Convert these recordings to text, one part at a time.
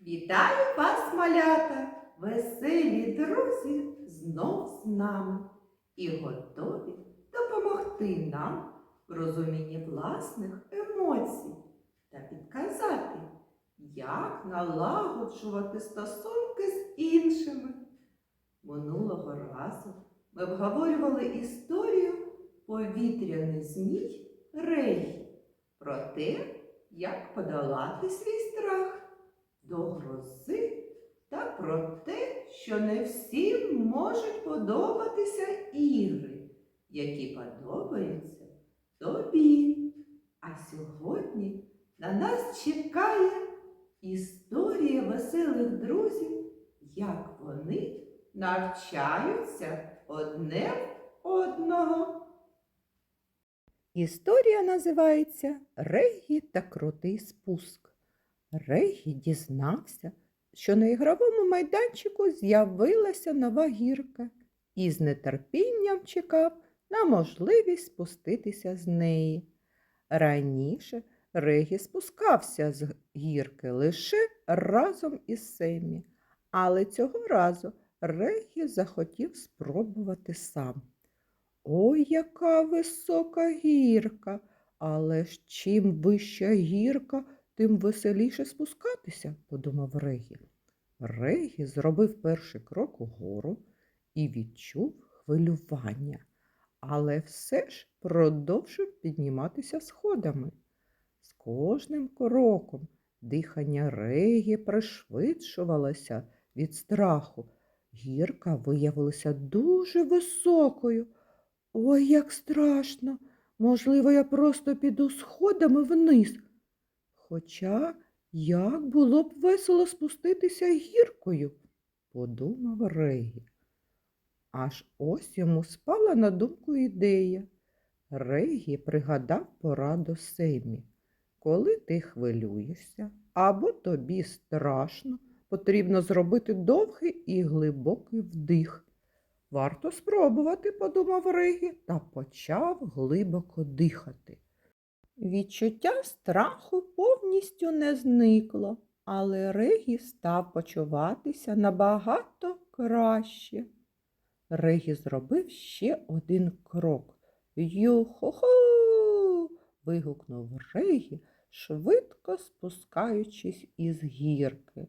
Вітаю вас, малята! Веселі друзі знов з нами і готові допомогти нам в розумінні власних емоцій та підказати, як налагоджувати стосунки з іншими. Минулого разу ми обговорювали історію повітряний змій Рей про те, як подолати свій страх до грози та про те, що не всім можуть подобатися ігри, які подобаються тобі. А сьогодні на нас чекає історія веселих друзів, як вони навчаються одне одного. Історія називається Регі та крутий спуск. Регі дізнався, що на ігровому майданчику з'явилася нова гірка і з нетерпінням чекав на можливість спуститися з неї. Раніше Регі спускався з гірки лише разом із Семі, але цього разу Регі захотів спробувати сам. Ой, яка висока гірка, але ж чим вища гірка, тим веселіше спускатися, подумав Регі. Регі зробив перший крок угору і відчув хвилювання, але все ж продовжив підніматися сходами. З кожним кроком дихання Регі пришвидшувалося від страху. Гірка виявилася дуже високою. Ой, як страшно. Можливо, я просто піду сходами вниз. Хоча як було б весело спуститися гіркою, подумав Регі. Аж ось йому спала на думку ідея. Регі пригадав пораду Семі. Коли ти хвилюєшся або тобі страшно, потрібно зробити довгий і глибокий вдих. Варто спробувати, подумав Регі та почав глибоко дихати. Відчуття страху повністю не зникло, але Регі став почуватися набагато краще. Регі зробив ще один крок. Ю-хо-хо! вигукнув Регі, швидко спускаючись із гірки.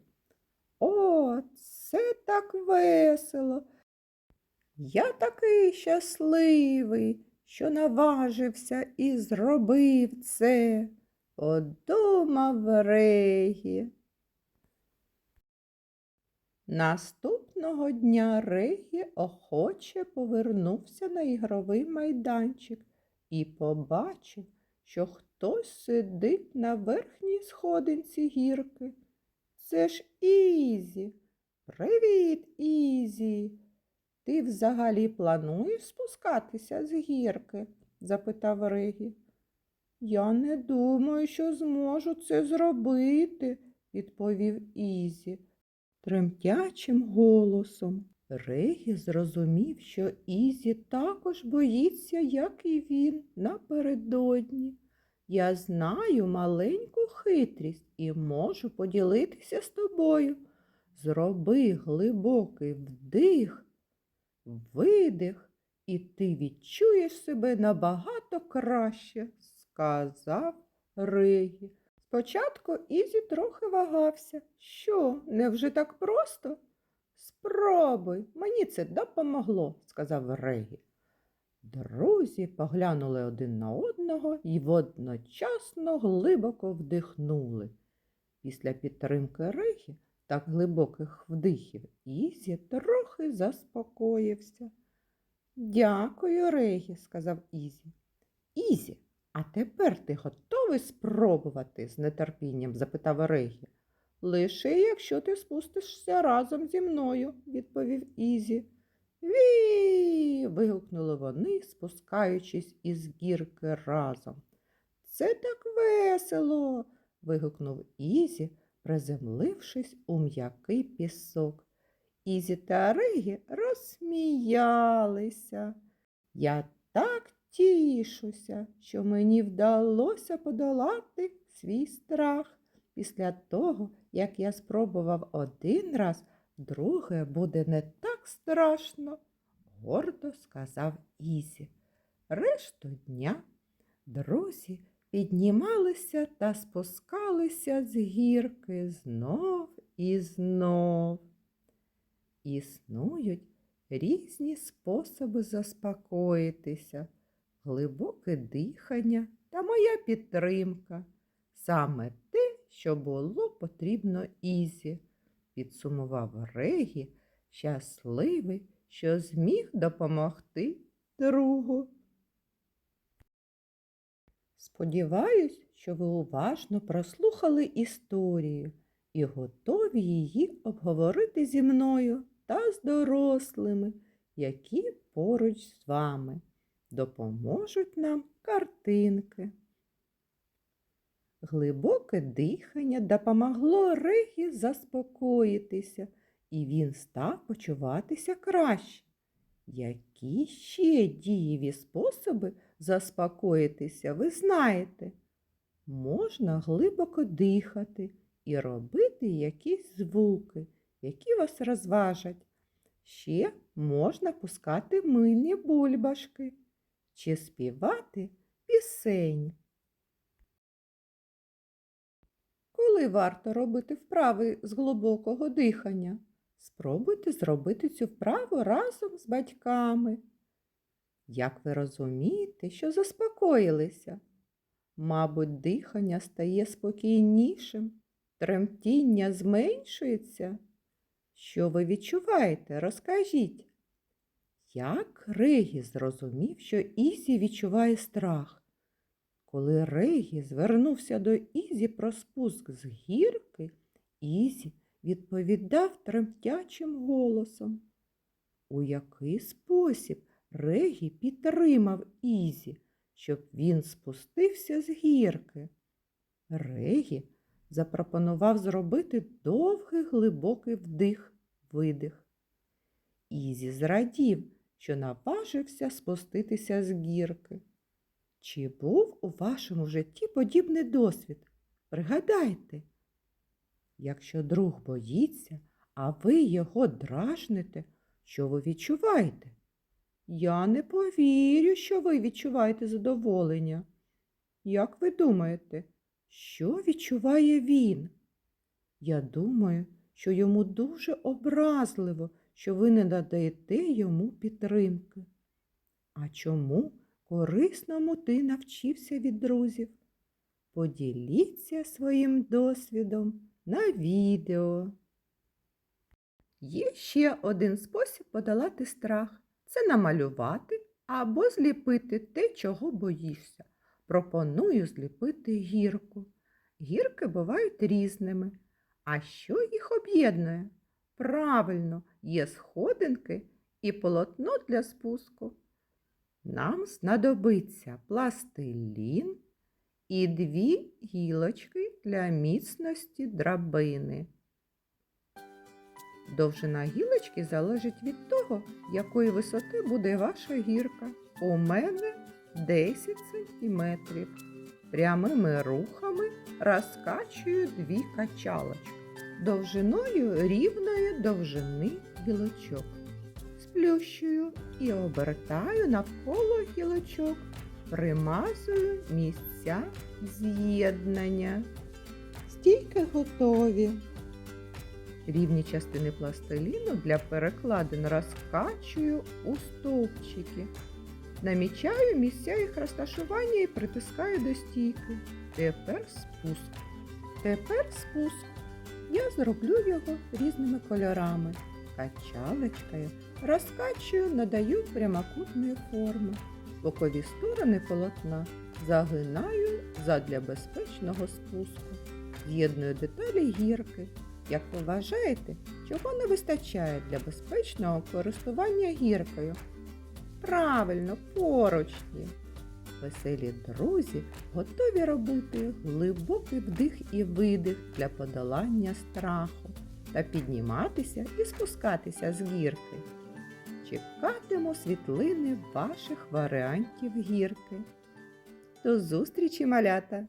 О, це так весело! Я такий щасливий, що наважився і зробив це, подумав Регі. Наступного дня Регі охоче повернувся на ігровий майданчик і побачив, що хтось сидить на верхній сходинці гірки. Це ж Ізі. Привіт, Ізі. Ти взагалі плануєш спускатися з гірки? запитав Регі. Я не думаю, що зможу це зробити, відповів Ізі тремтячим голосом. Регі зрозумів, що Ізі також боїться, як і він, напередодні. Я знаю маленьку хитрість і можу поділитися з тобою. Зроби глибокий вдих, видих, і ти відчуєш себе набагато краще, сказав Регі. Спочатку Ізі трохи вагався. Що, невже так просто? Спробуй, мені це допомогло, сказав Регі. Друзі поглянули один на одного і водночасно глибоко вдихнули. Після підтримки Регі та глибоких вдихів Ізі трохи заспокоївся. Дякую, Регі, сказав Ізі. Ізі, а тепер ти готовий спробувати? з нетерпінням запитав Регі. Лише якщо ти спустишся разом зі мною, відповів Ізі. Ві. вигукнули вони, спускаючись із гірки разом. Це так весело. вигукнув Ізі, приземлившись у м'який пісок. Ізі та Регі розсміялися. Я так тішуся, що мені вдалося подолати свій страх, Після того, як я спробував один раз, друге буде не так страшно, гордо сказав Ізі. Решту дня друзі піднімалися та спускалися з гірки знов і знов. Існують різні способи заспокоїтися, глибоке дихання та моя підтримка. Саме те, що було потрібно Ізі, підсумував Регі, щасливий, що зміг допомогти другу. Сподіваюсь, що ви уважно прослухали історію і готові її обговорити зі мною та з дорослими, які поруч з вами допоможуть нам картинки. Глибоке дихання допомогло Регі заспокоїтися, і він став почуватися краще. Які ще дієві способи заспокоїтися, ви знаєте? Можна глибоко дихати і робити якісь звуки, які вас розважать. Ще можна пускати мильні бульбашки чи співати пісень. Коли варто робити вправи з глибокого дихання? Спробуйте зробити цю вправу разом з батьками. Як ви розумієте, що заспокоїлися? Мабуть, дихання стає спокійнішим, тремтіння зменшується. Що ви відчуваєте? Розкажіть. Як Регі зрозумів, що Ізі відчуває страх? Коли Регі звернувся до Ізі про спуск з гірки, Ізі відповідав тремтячим голосом. У який спосіб Регі підтримав Ізі, щоб він спустився з гірки? Регі запропонував зробити довгий глибокий вдих видих. Ізі зрадів, що наважився спуститися з гірки. Чи був у вашому житті подібний досвід? Пригадайте, якщо друг боїться, а ви його дражните, що ви відчуваєте? Я не повірю, що ви відчуваєте задоволення. Як ви думаєте, що відчуває він? Я думаю, що йому дуже образливо, що ви не надаєте йому підтримки. А чому корисному ти навчився від друзів? Поділіться своїм досвідом на відео. Є ще один спосіб подолати страх це намалювати або зліпити те, чого боїшся. Пропоную зліпити гірку. Гірки бувають різними. А що їх об'єднує? Правильно, є сходинки і полотно для спуску. Нам знадобиться пластилін і дві гілочки для міцності драбини. Довжина гілочки залежить від того, якої висоти буде ваша гірка. У мене 10 сантиметрів. Прямими рухами розкачую дві качалочки довжиною рівної довжини гілочок. Сплющую і обертаю навколо гілочок, примазую місця з'єднання. Стійки готові. Рівні частини пластиліну для перекладин розкачую у стовпчики. Намічаю місця їх розташування і притискаю до стійки. Тепер спуск. Тепер спуск. Я зроблю його різними кольорами. Качалочкою розкачую, надаю прямокутної форми. Бокові сторони полотна загинаю задля безпечного спуску. З'єдную деталі гірки. Як ви вважаєте, чого не вистачає для безпечного користування гіркою? Правильно, поручні. Веселі друзі готові робити глибокий вдих і видих для подолання страху та підніматися і спускатися з гірки. Чекатиму світлини ваших варіантів гірки. До зустрічі, малята!